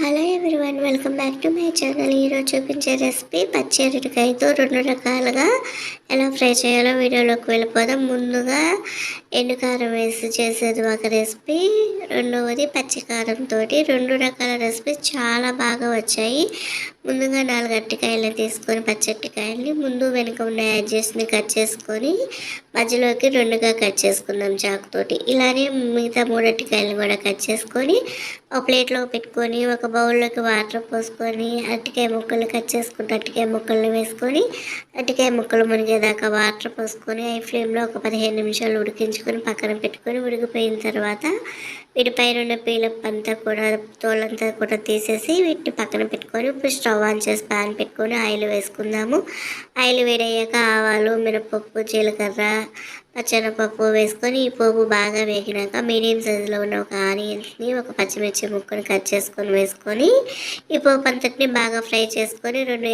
Hello everyone welcome back to my channel ఈరోజు చూపించే recipe పచ్చి అరటికాయతో రెండు రకాలుగా ఎలా ఫ్రై చేయాలో వీడియోలోకి వెళ్ళిపోదాం. ముందుగా ఎండుకారం వేసి చేసేది ఒక రెసిపీ రెండవది పచ్చికారంతో రెండు రకాల రెసిపీస్ చాలా బాగా వచ్చాయి. ముందుగా నాలుగు అరటికాయలు తీసుకొని పచ్చి ముందు వెనుక ఉన్న యాడ్జెస్ని కట్ చేసుకొని మధ్యలోకి రెండుగా కట్ చేసుకుందాం చాకుతోటి. ఇలానే మిగతా మూడటికాయలు కూడా కట్ చేసుకొని ఒక ప్లేట్లో పెట్టుకొని ఒక బౌల్లోకి వాటర్ పోసుకొని అరటికాయ ముక్కలు కట్ చేసుకుంటే అరటికాయ ముక్కలను వేసుకొని అరటికాయ ముక్కలు మునిగేదాకా వాటర్ పోసుకొని ఐ ఫ్లేమ్లో ఒక పదిహేను నిమిషాలు ఉడికించుకొని పక్కన పెట్టుకొని ఉడికిపోయిన తర్వాత వీటి పైన ఉన్న పీలప్ అంతా కూడా తోలంతా కూడా తీసేసి వీటిని పక్కన పెట్టుకొని ఇప్పుడు స్టవ్ ఆన్ చేసి ప్యాన్ పెట్టుకొని ఆయిల్ వేసుకుందాము. ఆయిల్ వేడయ్యాక ఆవాలు మినపప్పు జీలకర్ర పచ్చెనపప్పు వేసుకొని ఈ పోపు బాగా వేగినాక మీడియం సైజులో ఉన్న ఒక ఆనియన్స్ని ఒక పచ్చిమిర్చి ముక్కను కట్ చేసుకొని వేసుకొని ఈ పోపు అంతటిని బాగా ఫ్రై చేసుకొని రెండు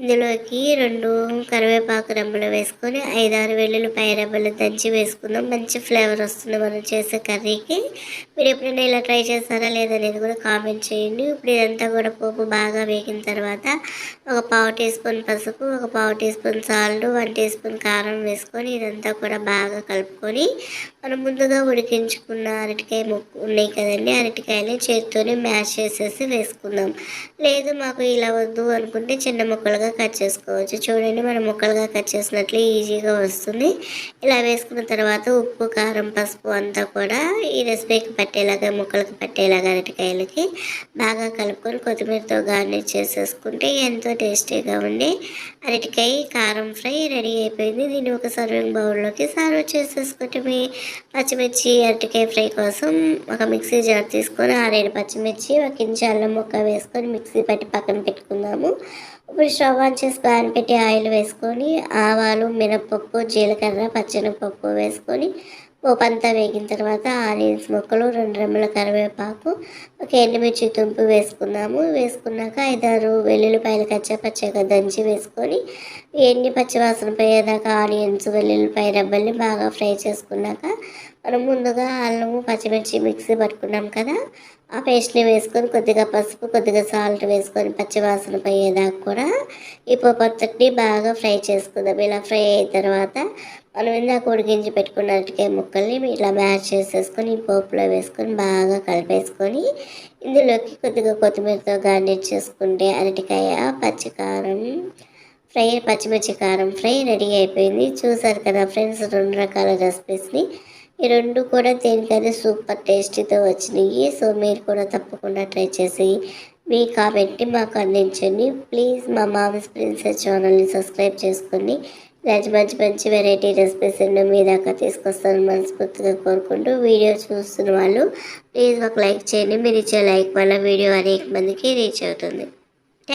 ఇందులోకి రెండు కరివేపాకు రెమ్మలు వేసుకొని ఐదారు వెల్లుల్లిపాయ రెమ్మలు దంచి వేసుకుందాం. మంచి ఫ్లేవర్ వస్తుంది మనం చేసే కర్రీకి. మీరు ఎప్పుడైనా ఇలా ట్రై చేస్తారా లేదనేది కూడా కామెంట్ చేయండి. ఇప్పుడు ఇదంతా కూడా పోపు బాగా వేగిన తర్వాత ఒక పావు టీ స్పూన్ పసుపు ఒక పావు teaspoon salt one teaspoon కారం వేసుకొని ఇదంతా కూడా బాగా కలుపుకొని మనం ముందుగా ఉడికించుకున్న అరటికాయ ముక్కు ఉన్నాయి కదండి అరటికాయని చేతితోనే మ్యాష్ చేసేసి వేసుకుందాం. లేదు మాకు ఇలా వద్దు అనుకుంటే చిన్న ముక్కలుగా ముక్కలుగా కట్ చేసుకోవచ్చు. చూడండి మనం ముక్కలుగా కట్ చేసినట్లు ఈజీగా వస్తుంది. ఇలా వేసుకున్న తర్వాత ఉప్పు కారం పసుపు అంతా కూడా ఈ రెసిపీకి పట్టేలాగా ముక్కలకు పట్టేలాగా అరటికాయలకి బాగా కలుపుకొని కొత్తిమీరతో గార్నిష్ చేసేసుకుంటే ఎంతో టేస్టీగా ఉండి అరటికాయ కారం ఫ్రై రెడీ అయిపోయింది. దీన్ని ఒక సర్వింగ్ బౌల్లోకి సర్వ్ చేసేసుకుంటే మీ పచ్చిమిర్చి అరటికాయ ఫ్రై కోసం ఒక మిక్సీ జార్ తీసుకొని ఆరేడు పచ్చిమిర్చి ఒక ఇంచు అల్లం ముక్క వేసుకొని మిక్సీ పట్టి పక్కన పెట్టుకుందాము. ఇప్పుడు స్టవ్ ఆన్ చేసి పాన్ పెట్టి ఆయిల్ వేసుకొని ఆవాలు మినపప్పు జీలకర్ర పచ్చెనపప్పు వేసుకొని పోపంతా వేగిన తర్వాత ఆనియన్స్ ముక్కలు రెండు రెమ్మల కరివేపాకు ఒక ఎండుమిర్చి తుంపు వేసుకున్నాము. వేసుకున్నాక ఐదారు వెల్లుల్లిపాయలు కచ్చా పచ్చగా దంచి వేసుకొని ఎండి పచ్చివాసన పోయేదాకా ఆనియన్స్ వెల్లుల్లిపాయ రెబ్బల్ని బాగా ఫ్రై చేసుకున్నాక మనం ముందుగా అల్లము పచ్చిమిర్చి మిక్సీ పట్టుకున్నాం కదా ఆ పేస్ట్ని వేసుకొని కొద్దిగా పసుపు కొద్దిగా సాల్ట్ వేసుకొని పచ్చివాసన పోయేదాకా కూడా ఈ పచ్చడిని బాగా ఫ్రై చేసుకుందాం. ఇలా ఫ్రై అయిన తర్వాత మనం ఇందాక ఉడికించి పెట్టుకున్న అరటికాయ ముక్కల్ని ఇలా మ్యాష్ చేసేసుకొని ఈ పోపులో వేసుకొని బాగా కలిపేసుకొని ఇందులోకి కొద్దిగా కొత్తిమీరతో గార్నిష్ చేసుకుంటే అరటికాయ పచ్చికారం ఫ్రై పచ్చిమిర్చి కారం ఫ్రై రెడీ అయిపోయింది. చూసారు కదా ఫ్రెండ్స్ రెండు రకాల రెసిపీస్ని ఈ రెండు కూడా దేనికైనా సూపర్ టేస్టీతో వచ్చినాయి. సో మీరు కూడా తప్పకుండా ట్రై చేసి మీ కామెంట్ని మాకు అందించండి. ప్లీజ్ మా మామస్ ప్రిన్సెస్ ఛానల్ని సబ్స్క్రైబ్ చేసుకోండి ఇలాంటి మంచి మంచి వెరైటీ రెసిపీస్ ఎన్నో మీ దాకా తీసుకొస్తాను మనస్ఫూర్తిగా కోరుకుంటూ వీడియో చూస్తున్న వాళ్ళు ప్లీజ్ ఒక లైక్ చేయండి. మీరు ఇచ్చే లైక్ వల్ల వీడియో అనేక మందికి రీచ్ అవుతుంది.